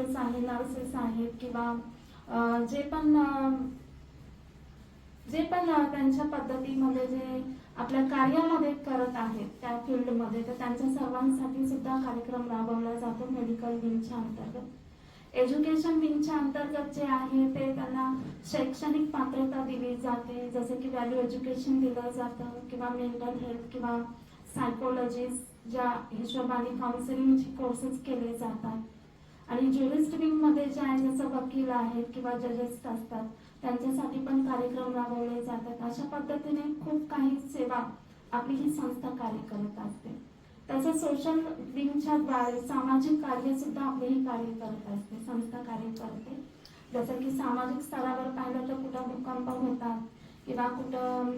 Doctors आहेत nurses आहेत किंवा जे पण जे पण त्यांच्या पद्धतीमध्ये जे आपल्या कार्यामध्ये करत आहेत त्या फील्डमध्ये तर त्यांच्या सर्वांसाठी सुद्धा कार्यक्रम राबवला जातो मेडिकल विंगच्या अंतर्गत. एज्युकेशन विंगच्या अंतर्गत जे आहे ते त्यांना शैक्षणिक पात्रता दिली जाते जसे की व्हॅल्यू एज्युकेशन दिलं जातं किंवा मेंटल हेल्थ किंवा सायकोलॉजिस्ट ज्या हिशोबाने काउन्सिलिंगचे कोर्सेस केले जातात. आणि ज्युरी स्ट्रीममध्ये मध्ये जे आहे जसं वकील आहेत किंवा जजेस असतात त्यांच्यासाठी पण कार्यक्रम राबवले जातात. अशा पद्धतीने खूप काही सेवा आपली ही संस्था कार्य करत असते. तसं सोशल विंगच्या द्वारे सामाजिक कार्य सुद्धा आपले ही कार्य करत असते संस्था कार्य करते. जसं की सामाजिक स्तरावर पाहिलं तर कुठं भूकंप होतात किंवा कुठं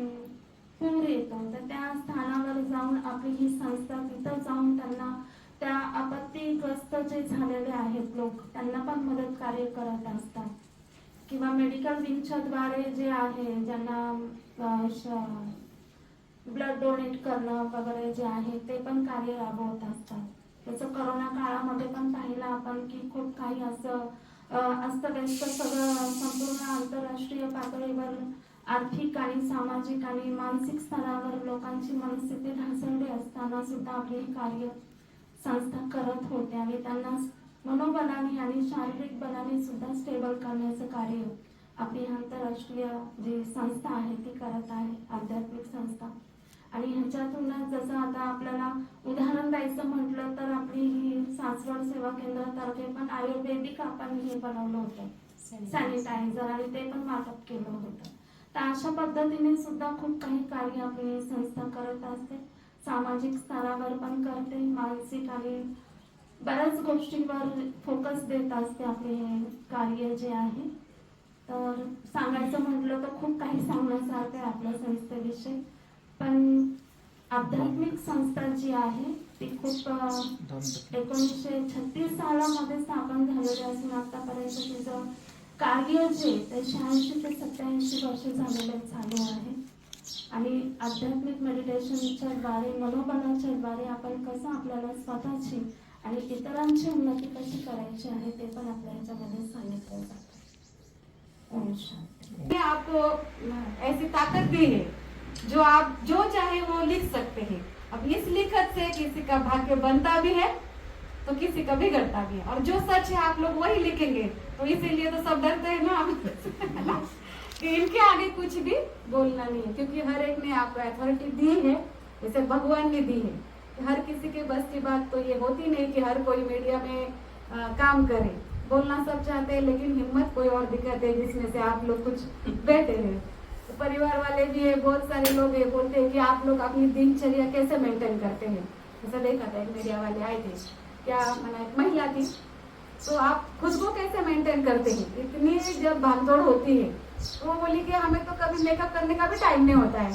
पूर येतो तर त्या स्थानावर जाऊन आपली ही संस्था तिथं जाऊन त्यांना आपत्तीग्रस्त जे झालेले आहेत लोक त्यांना पण मदत कार्य करत असतात. किंवा मेडिकल विंगच्या द्वारे जे आहे ज्यांना ब्लड डोनेट करणं वगैरे जे आहे ते पण कार्य राबवत असतात. त्याचं करोना काळामध्ये पण पाहिलं आपण की खूप काही असं अस्तव्यस्त सगळं संपूर्ण आंतरराष्ट्रीय पातळीवर आर्थिक आणि सामाजिक आणि मानसिक स्तरावर लोकांची मनस्थिती ढासळली असताना सुद्धा आपली कार्य संस्था करत होते आणि त्यांना मनोबलाने आणि शारीरिक बलाने सुद्धा स्टेबल करण्याचं कार्य आपली आंतरराष्ट्रीय जी संस्था आहे ती करत आहे आध्यात्मिक संस्था. आणि ह्याच्यातूनच जसं आता आपल्याला उदाहरण द्यायचं म्हटलं तर आपली ही सासवड सेवा केंद्रातर्फे पण आयुर्वेदिक आपण हे बनवलं होतं. सॅनिटायझर आणि ते पण वाटप केलं होतं. तर अशा पद्धतीने सुद्धा खूप काही कार्य आपली संस्था करत असते. सामाजिक स्तरावर पण करते मानसिक आणि बऱ्याच गोष्टींवर फोकस देत असते आपले हे कार्य जे आहे. तर सांगायचं म्हटलं तर खूप काही सांगण्यासारखं आहे आपल्या संस्थेविषयी. पण आध्यात्मिक संस्था जी आहे ती खूप एकोणीसशे छत्तीस सालामध्ये स्थापन झालेली असून आतापर्यंत तिचं कार्य जे ते शहाऐंशी ते सत्याऐंशी वर्ष झालेले चालू आहे. आणि आध्यात्मिक मेडिटेशनच्या द्वारे मनोबलाच्या द्वारे आपण कसं आपल्याला स्वतःची आणि इतरांची उन्नती कशी करायची आहे ते पण आपल्या ह्याच्यामध्ये सांगितलं जातं. आपको ऐसी ताकत दी है जो आप जो चाहे वो लिख सकते हैं। अब इस लिखत से किसी का भाग्य बनता भी है तो किसी का बिगड़ता भी है। और जो सच है आप लोग वही लिखेंगे। तो इसीलिए तो सब डरते हैं ना। इनके आगे कुछ भी बोलना नहीं है क्योंकि हर एक ने आपको अथॉरिटी दी है जैसे भगवान ने दी है। हर किसी के बस की बात तो ये होती नहीं कि हर कोई मीडिया में आ, काम करे। बोलना सब चाहते हैं लेकिन हिम्मत कोई और दिखाते है जिसमें से आप लोग कुछ बैठे हैं। तो परिवार वाले भी है बहुत सारे लोग ये बोलते हैं कि आप लोग अपनी दिनचर्या कैसे मेंटेन करते हैं? ऐसा देखा था एक मीडिया वाले आए थे क्या मैंने महिला थी। तो आप खुद को कैसे मेंटेन करते हैं? इतनी जब भागदौड़ होती है वो बोली कि हमें तो कभी मेकअप करने का भी टाइम नहीं होता है।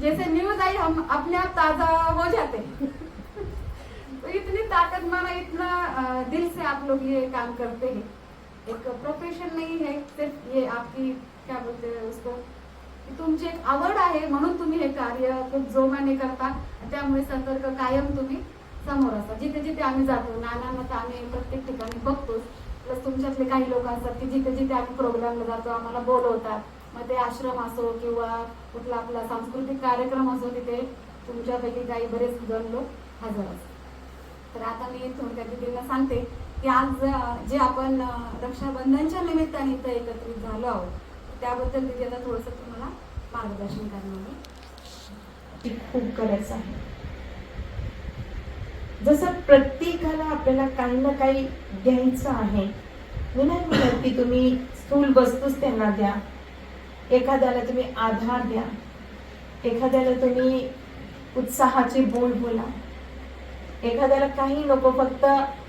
जैसे न्यूज आई हम अपने आप ताजा हो जाते हैं। तो इतनी ताकत माना इतना दिल से आप लोग ये काम करते हैं। एक प्रोफेशन नहीं है सिर्फ ये आपकी क्या बोलते हैं उसको तुमची एक आवड आहे म्हणून तुम्ही हे कार्य खूप जोमाने करता. त्यामुळे सतर्क कायम तुम्ही समोर असता जिथे जिथे आम्ही जातो नानांना तर आम्ही प्रत्येक ठिकाणी बघतो. तुमच्यातले काही लोक असतात की जिथे जिथे आम्ही प्रोग्रामला जातो आम्हाला बोलवतात. मग ते आश्रम असो किंवा कुठला आपला सांस्कृतिक कार्यक्रम असो तिथे तुमच्यापैकी काही बरेच जण लोक हजर असतात. तर आता मी थोडक्यात दिदींना सांगते की आज जे आपण रक्षाबंधनच्या निमित्ताने इथं एकत्रित झालो आहोत त्याबद्दल दिदी आता थोडंसं तुम्हाला मार्गदर्शन करणार ती खूप गरज आहे. जसं प्रत्येकाला आपल्याला काही ना काही घ्यायचं आहे मी नाही म्हणत की तुम्ही स्थूल वस्तूच त्यांना द्या. एखाद्याला तुम्ही आधार द्या. एखाद्याला तुम्ही उत्साहाचे बोल बोला. एखाद्याला काही नको फक्त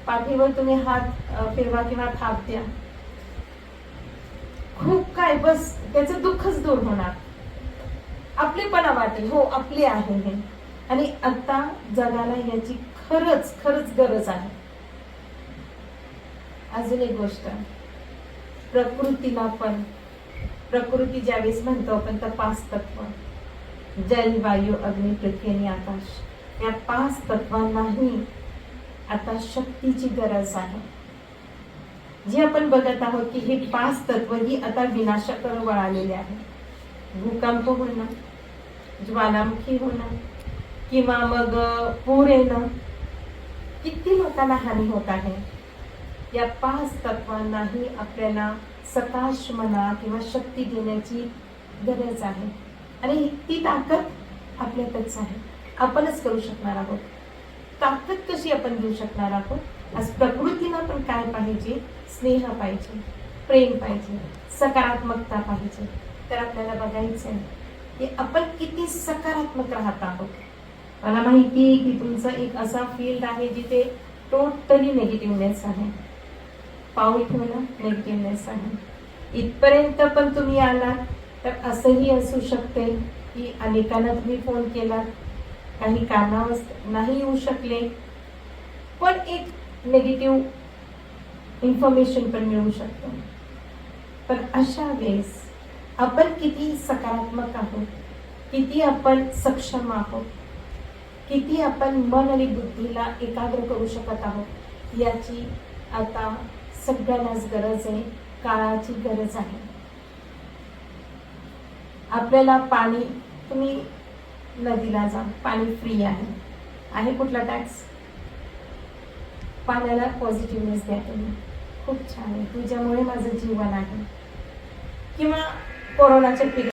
पाठीवर तुम्ही हात फिरवा किंवा थाप द्या. खूप काय बस त्याचं दुःखच दूर होणार. आपलेपणा वाटेल. हो आपले आहे हे. आणि आता जगाला याची खरंच खरंच गरज आहे. अजून एक गोष्ट. प्रकृतीला पण प्रकृती ज्यावेळेस म्हणतो आपण तर पाच तत्व. जल वायू अग्नी पृथ्वी आणि आकाश. या पाच तत्वांनाही आता शक्तीची गरज आहे. जे आपण बघत आहोत की हे पाच तत्व ही आता विनाशाकडे वळालेले आहे भूकंप होणं ज्वालामुखी होणं किंवा मग पूर येणं किती लोकांना हानी होत आहे. या पाच तत्वांनाही आपल्याला सकाश म्हणा किंवा शक्ती देण्याची गरज आहे. आणि ती ताकद आपल्यातच आहे. आपणच करू शकणार आहोत. ताकद कशी आपण देऊ शकणार आहोत? आज प्रकृतीला पण काय पाहिजे? स्नेह पाहिजे प्रेम पाहिजे सकारात्मकता पाहिजे. तर आपल्याला बघायचं आहे की आपण किती सकारात्मक राहत आहोत. मला माहिती आहे की तुमचं एक असा फील्ड आहे जिथे टोटली नेगेटिव्हनेस आहे. पाऊल ठेवणं नेगेटिव्हनेस आहे इथपर्यंत पण तुम्ही आलात तर असंही असू शकते की अनेकांना तुम्ही फोन केला काही कारणावश नाही येऊ शकले. पण एक नेगेटिव्ह इन्फॉर्मेशन पण मिळू शकतो. पण अशा वेळेस आपण किती सकारात्मक आहोत किती आपण सक्षम आहोत किती आपण मन आणि बुद्धीला एकाग्र करू शकत आहोत याची आता सगळ्यांनाच गरज आहे काळाची गरज आहे. आपल्याला पाणी तुम्ही नदीला जा पाणी फ्री आहे. आहे कुठला टॅक्स पाण्याला पॉझिटिव्हनेस द्या तुम्ही. खूप छान आहे. तुझ्यामुळे माझं जीवन आहे. किंवा कोरोनाच्या पिरियड